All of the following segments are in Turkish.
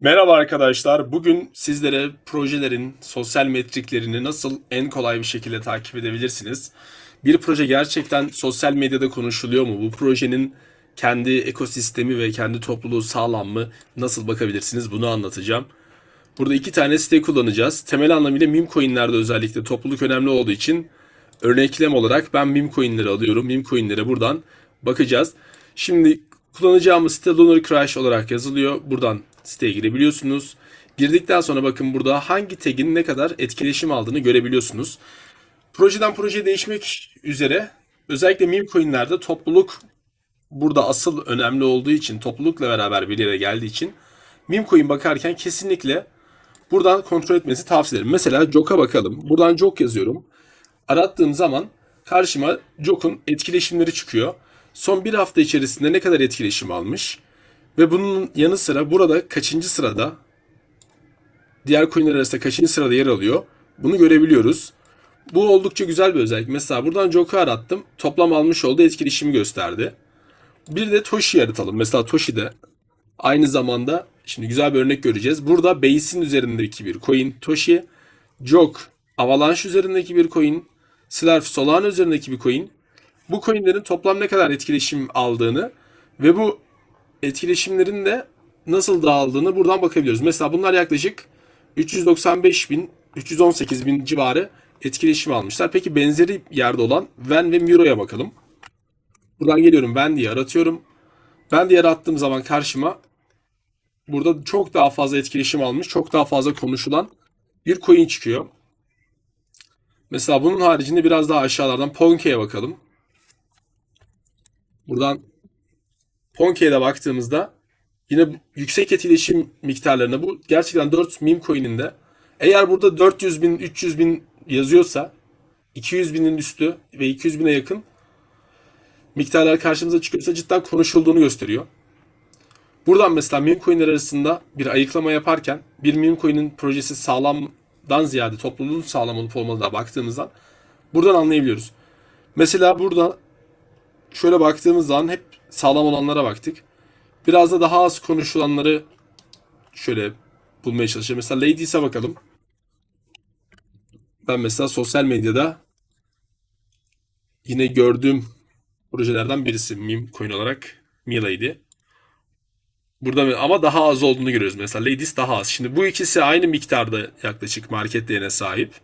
Merhaba arkadaşlar. Bugün sizlere projelerin sosyal metriklerini nasıl en kolay bir şekilde takip edebilirsiniz? Bir proje gerçekten sosyal medyada konuşuluyor mu? Bu projenin kendi ekosistemi ve kendi topluluğu sağlam mı? Nasıl bakabilirsiniz? Bunu anlatacağım. Burada iki tane site kullanacağız. Temel anlamıyla meme coinlerde özellikle topluluk önemli olduğu için örneklem olarak ben meme coinleri alıyorum. Meme coinlere buradan bakacağız. Şimdi kullanacağımız site Lunar Crash olarak yazılıyor. Buradan siteye girebiliyorsunuz. Girdikten sonra bakın burada hangi tagin ne kadar etkileşim aldığını görebiliyorsunuz. Projeden projeye değişmek üzere özellikle meme coinlerde topluluk burada asıl önemli olduğu için toplulukla beraber bir yere geldiği için meme coin bakarken kesinlikle buradan kontrol etmesi tavsiye ederim. Mesela Jok'a bakalım. Buradan Jok yazıyorum. Arattığım zaman karşıma Jok'un etkileşimleri çıkıyor. Son bir hafta içerisinde ne kadar etkileşim almış ve bunun yanı sıra burada kaçıncı sırada diğer coinler arasında kaçıncı sırada yer alıyor bunu görebiliyoruz. Bu oldukça güzel bir özellik. Mesela buradan Jok'u arattım. Toplam almış olduğu etkileşimi gösterdi. Bir de Toshi'yi aratalım. Mesela Toshi'de aynı zamanda şimdi güzel bir örnek göreceğiz. Burada Base'in üzerindeki bir coin Toshi, Jok Avalanche üzerindeki bir coin, Slarf Solana üzerindeki bir coin. Bu coinlerin toplam ne kadar etkileşim aldığını ve bu etkileşimlerin de nasıl dağıldığını buradan bakabiliyoruz. Mesela bunlar yaklaşık 395 bin, 318 bin civarı etkileşim almışlar. Peki benzeri yerde olan Ven ve Miro'ya bakalım. Buradan geliyorum Ven diye aratıyorum. Ven diye arattığım zaman karşıma burada çok daha fazla etkileşim almış, çok daha fazla konuşulan bir coin çıkıyor. Mesela bunun haricinde biraz daha aşağılardan Ponke'ye bakalım. Buradan Ponke'ye baktığımızda yine yüksek etkileşim miktarlarına bu gerçekten 4 meme coin'inde eğer burada 400 bin 300 bin yazıyorsa 200 binin üstü ve 200 bine yakın miktarlar karşımıza çıkıyorsa cidden konuşulduğunu gösteriyor. Buradan mesela meme coin'ler arasında bir ayıklama yaparken bir meme coin'in projesi sağlamdan ziyade topluluğun sağlam olup olmadığına baktığımızdan buradan anlayabiliyoruz. Mesela burada şöyle baktığımız zaman hep sağlam olanlara baktık. Biraz da daha az konuşulanları şöyle bulmaya çalışacağım. Mesela Ladies'e bakalım. Ben mesela sosyal medyada yine gördüğüm projelerden birisi meme coin olarak Mila'ydı. Burada ama daha az olduğunu görüyoruz. Mesela Ladies daha az. Şimdi bu ikisi aynı miktarda yaklaşık market değerine sahip.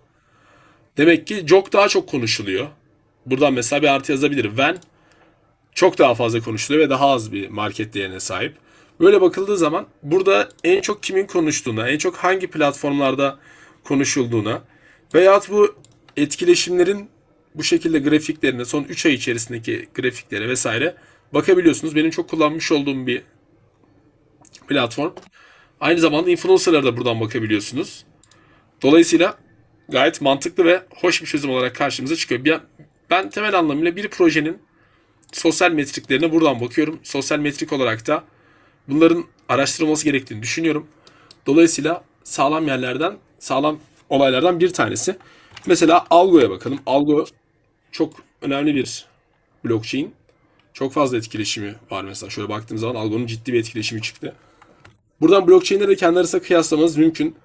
Demek ki Jok daha çok konuşuluyor. Buradan mesela bir artı yazabilirim. When çok daha fazla konuşuluyor ve daha az bir market değerine sahip. Böyle bakıldığı zaman burada en çok kimin konuştuğuna, en çok hangi platformlarda konuşulduğuna veyahut bu etkileşimlerin bu şekilde grafiklerine son 3 ay içerisindeki grafiklere vesaire bakabiliyorsunuz. Benim çok kullanmış olduğum bir platform. Aynı zamanda influencer'lara da buradan bakabiliyorsunuz. Dolayısıyla gayet mantıklı ve hoş bir çözüm olarak karşımıza çıkıyor. Ben temel anlamıyla bir projenin sosyal metriklerine buradan bakıyorum. Sosyal metrik olarak da bunların araştırılması gerektiğini düşünüyorum. Dolayısıyla sağlam yerlerden, sağlam olaylardan bir tanesi. Mesela Algo'ya bakalım. Algo çok önemli bir blockchain. Çok fazla etkileşimi var mesela. Şöyle baktığım zaman Algo'nun ciddi bir etkileşimi çıktı. Buradan blockchain'leri de kendi arasında kıyaslamanız mümkün.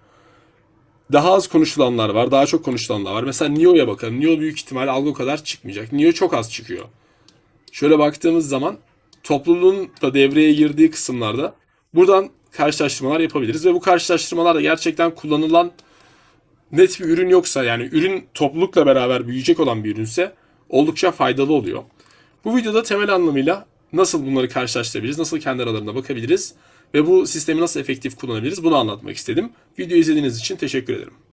Daha az konuşulanlar var, daha çok konuşulanlar var. Mesela NIO'ya bakalım. NIO büyük ihtimal Algo kadar çıkmayacak. NIO çok az çıkıyor. Şöyle baktığımız zaman topluluğun da devreye girdiği kısımlarda buradan karşılaştırmalar yapabiliriz ve bu karşılaştırmalar da gerçekten kullanılan net bir ürün yoksa yani ürün toplulukla beraber büyüyecek olan bir ürünse oldukça faydalı oluyor. Bu videoda temel anlamıyla nasıl bunları karşılaştırabiliriz, nasıl kendi aralarında bakabiliriz ve bu sistemi nasıl efektif kullanabiliriz bunu anlatmak istedim. Video izlediğiniz için teşekkür ederim.